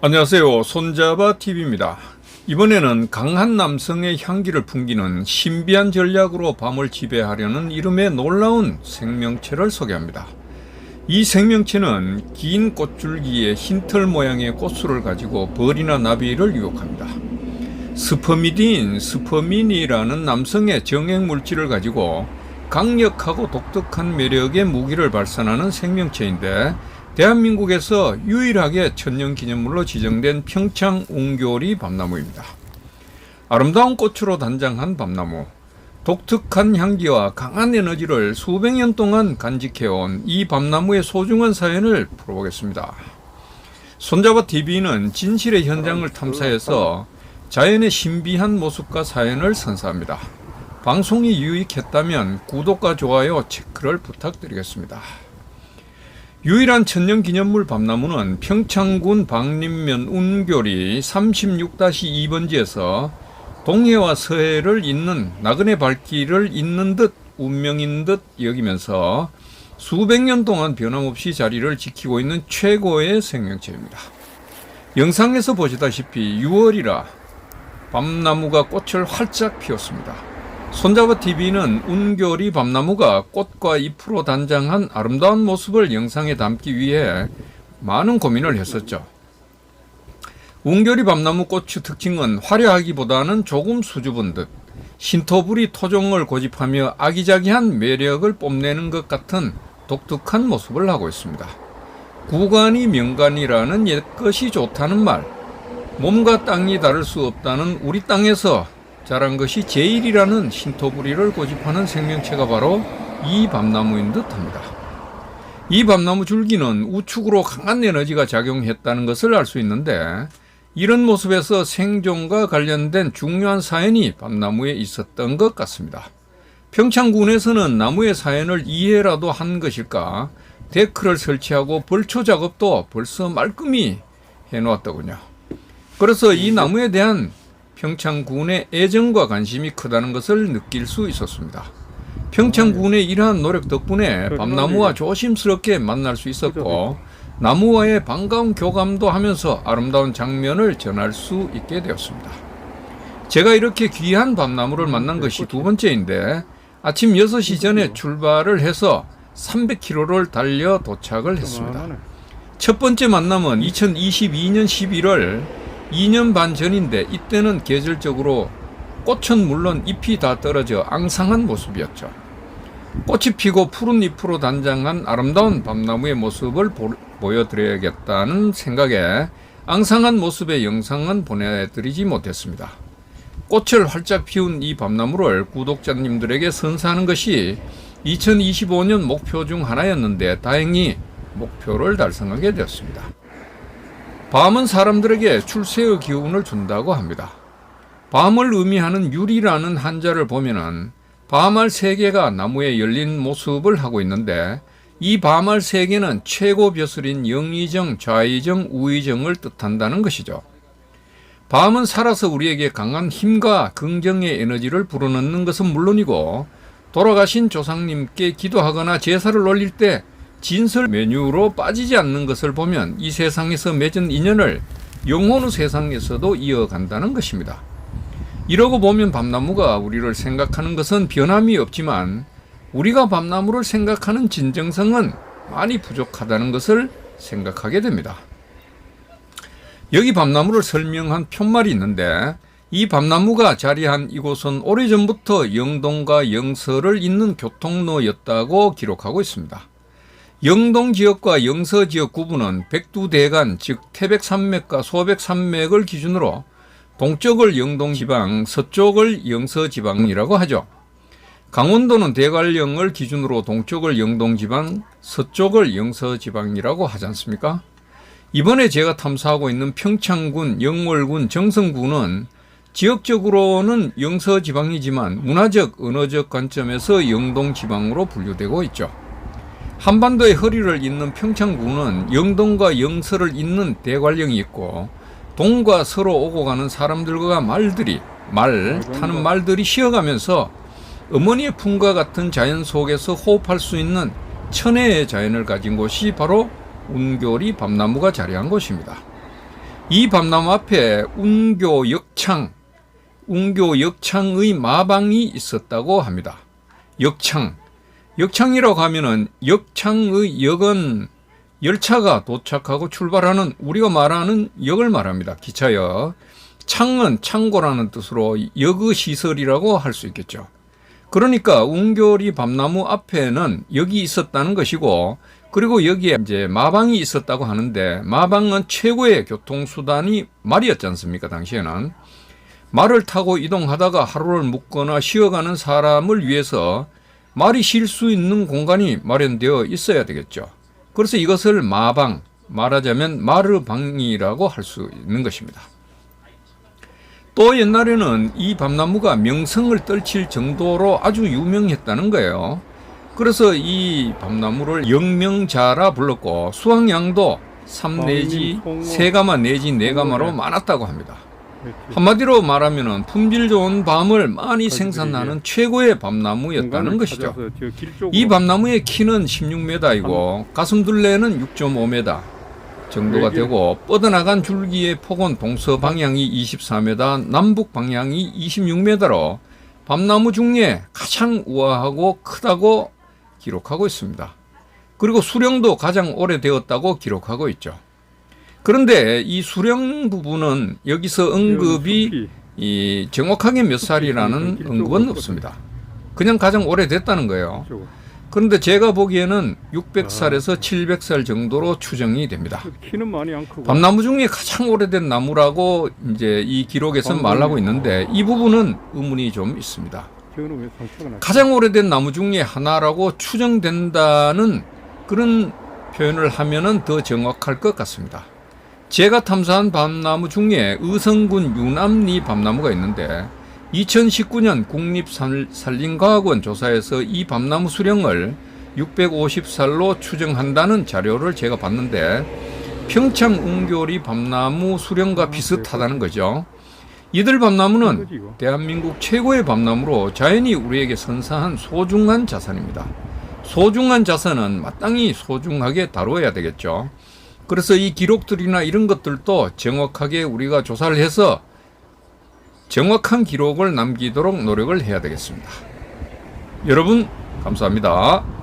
안녕하세요. 손잡아 TV입니다. 이번에는 강한 남성의 향기를 풍기는 신비한 전략으로 밤을 지배하려는 이름의 놀라운 생명체를 소개합니다. 이 생명체는 긴 꽃줄기에 흰털 모양의 꽃술을 가지고 벌이나 나비를 유혹합니다. 스퍼미딘, 스퍼민이라는 남성의 정액 물질을 가지고 강력하고 독특한 매력의 무기를 발산하는 생명체인데 대한민국에서 유일하게 천년기념물로 지정된 평창 웅교리 밤나무입니다. 아름다운 꽃으로 단장한 밤나무, 독특한 향기와 강한 에너지를 수백 년 동안 간직해온 이 밤나무의 소중한 사연을 풀어보겠습니다. 손잡아 TV는 진실의 현장을 탐사해서 자연의 신비한 모습과 사연을 선사합니다. 방송이 유익했다면 구독과 좋아요, 체크를 부탁드리겠습니다. 유일한 천년기념물 밤나무는 평창군 박림면 운교리 36-2번지에서 동해와 서해를 잇는 나그네 발길을 잇는 듯 운명인 듯 여기면서 수백 년 동안 변함없이 자리를 지키고 있는 최고의 생명체입니다. 영상에서 보시다시피 6월이라 밤나무가 꽃을 활짝 피웠습니다. 손잡아 TV는 운교리 밤나무가 꽃과 잎으로 단장한 아름다운 모습을 영상에 담기 위해 많은 고민을 했었죠. 운교리 밤나무 꽃의 특징은 화려하기보다는 조금 수줍은 듯 신토부리 토종을 고집하며 아기자기한 매력을 뽐내는 것 같은 독특한 모습을 하고 있습니다. 구간이 명간이라는 옛것이 좋다는 말, 몸과 땅이 다를 수 없다는 우리 땅에서 자란 것이 제일이라는 신토부리를 고집하는 생명체가 바로 이 밤나무인 듯합니다. 이 밤나무 줄기는 우측으로 강한 에너지가 작용했다는 것을 알 수 있는데 이런 모습에서 생존과 관련된 중요한 사연이 밤나무에 있었던 것 같습니다. 평창군에서는 나무의 사연을 이해라도 한 것일까 데크를 설치하고 벌초 작업도 벌써 말끔히 해놓았더군요. 그래서 이 나무에 대한 평창군의 애정과 관심이 크다는 것을 느낄 수 있었습니다. 평창군의 이러한 노력 덕분에 밤나무와 조심스럽게 만날 수 있었고 나무와의 반가운 교감도 하면서 아름다운 장면을 전할 수 있게 되었습니다. 제가 이렇게 귀한 밤나무를 만난 것이 두 번째인데 아침 6시 전에 출발을 해서 300km를 달려 도착을 했습니다. 첫 번째 만남은 2022년 11월 2년 반 전인데 이때는 계절적으로 꽃은 물론 잎이 다 떨어져 앙상한 모습이었죠. 꽃이 피고 푸른 잎으로 단장한 아름다운 밤나무의 모습을 보, 보여드려야겠다는 생각에 앙상한 모습의 영상은 보내드리지 못했습니다. 꽃을 활짝 피운 이 밤나무를 구독자님들에게 선사하는 것이 2025년 목표 중 하나였는데 다행히 목표를 달성하게 되었습니다. 밤은 사람들에게 출세의 기운을 준다고 합니다. 밤을 의미하는 유리라는 한자를 보면은 밤알 세 개가 나무에 열린 모습을 하고 있는데 이 밤알 세 개는 최고 벼슬인 영의정, 좌의정, 우의정을 뜻한다는 것이죠. 밤은 살아서 우리에게 강한 힘과 긍정의 에너지를 불어넣는 것은 물론이고 돌아가신 조상님께 기도하거나 제사를 올릴 때 진설 메뉴로 빠지지 않는 것을 보면 이 세상에서 맺은 인연을 영혼의 세상에서도 이어간다는 것입니다. 이러고 보면 밤나무가 우리를 생각하는 것은 변함이 없지만 우리가 밤나무를 생각하는 진정성은 많이 부족하다는 것을 생각하게 됩니다. 여기 밤나무를 설명한 편말이 있는데 이 밤나무가 자리한 이곳은 오래전부터 영동과 영서를 잇는 교통로였다고 기록하고 있습니다. 영동 지역과 영서 지역 구분은 백두대간 즉 태백산맥과 소백산맥을 기준으로 동쪽을 영동지방, 서쪽을 영서지방이라고 하죠. 강원도는 대관령을 기준으로 동쪽을 영동지방, 서쪽을 영서지방이라고 하지 않습니까? 이번에 제가 탐사하고 있는 평창군, 영월군, 정성군은 지역적으로는 영서지방이지만 문화적, 언어적 관점에서 영동지방으로 분류되고 있죠. 한반도의 허리를 잇는 평창군은 영동과 영서를 잇는 대관령이 있고 동과 서로 오고 가는 사람들과 말들이 말 타는 말들이 쉬어가면서 어머니의 품과 같은 자연 속에서 호흡할 수 있는 천혜의 자연을 가진 곳이 바로 운교리 밤나무가 자리한 곳입니다. 이 밤나무 앞에 운교 역창, 운교 역창의 마방이 있었다고 합니다. 역창. 역창이라고 하면은 역창의 역은 열차가 도착하고 출발하는 우리가 말하는 역을 말합니다. 기차역. 창은 창고라는 뜻으로 역의 시설이라고 할 수 있겠죠. 그러니까 운교리 밤나무 앞에는 역이 있었다는 것이고 그리고 여기에 이제 마방이 있었다고 하는데 마방은 최고의 교통수단이 말이었지 않습니까 당시에는 말을 타고 이동하다가 하루를 묵거나 쉬어가는 사람을 위해서 말이 쉴 수 있는 공간이 마련되어 있어야 되겠죠. 그래서 이것을 마방, 말하자면 마르방이라고 할 수 있는 것입니다. 또 옛날에는 이 밤나무가 명성을 떨칠 정도로 아주 유명했다는 거예요. 그래서 이 밤나무를 영명자라 불렀고 수확량도 3 내지 광림, 송어, 3가마 내지 4가마로 송어네. 많았다고 합니다. 한마디로 말하면 품질 좋은 밤을 많이 생산하는 최고의 밤나무였다는 것이죠. 이 밤나무의 키는 16m이고 가슴둘레는 6.5m 정도가 되고 뻗어나간 줄기의 폭은 동서 방향이 24m, 남북 방향이 26m로 밤나무 중에 가장 우아하고 크다고 기록하고 있습니다. 그리고 수령도 가장 오래되었다고 기록하고 있죠. 그런데 이 수령 부분은 여기서 언급이 이 정확하게 몇 살이라는 길 언급은 없습니다. 그냥 가장 오래됐다는 거예요. 저거. 그런데 제가 보기에는 아. 600살에서 700살 정도로 추정이 됩니다. 키는 많이 안 크고 밤나무 중에 가장 오래된 나무라고 이제 이 기록에서. 말하고 있는데 이 부분은 의문이 좀 있습니다. 가장 오래된 나무 중에 하나라고 추정된다는 그런 표현을 하면은 더 정확할 것 같습니다. 제가 탐사한 밤나무 중에 의성군 유남리 밤나무가 있는데 2019년 국립산림과학원 조사에서 이 밤나무 수령을 650살로 추정한다는 자료를 제가 봤는데 평창 웅교리 밤나무 수령과 비슷하다는 거죠. 이들 밤나무는. 대한민국 최고의 밤나무로 자연이 우리에게 선사한 소중한 자산입니다. 소중한 자산은 마땅히 소중하게 다뤄야 되겠죠. 그래서 이 기록들이나 이런 것들도 정확하게 우리가 조사를 해서 정확한 기록을 남기도록 노력을 해야 되겠습니다. 여러분, 감사합니다.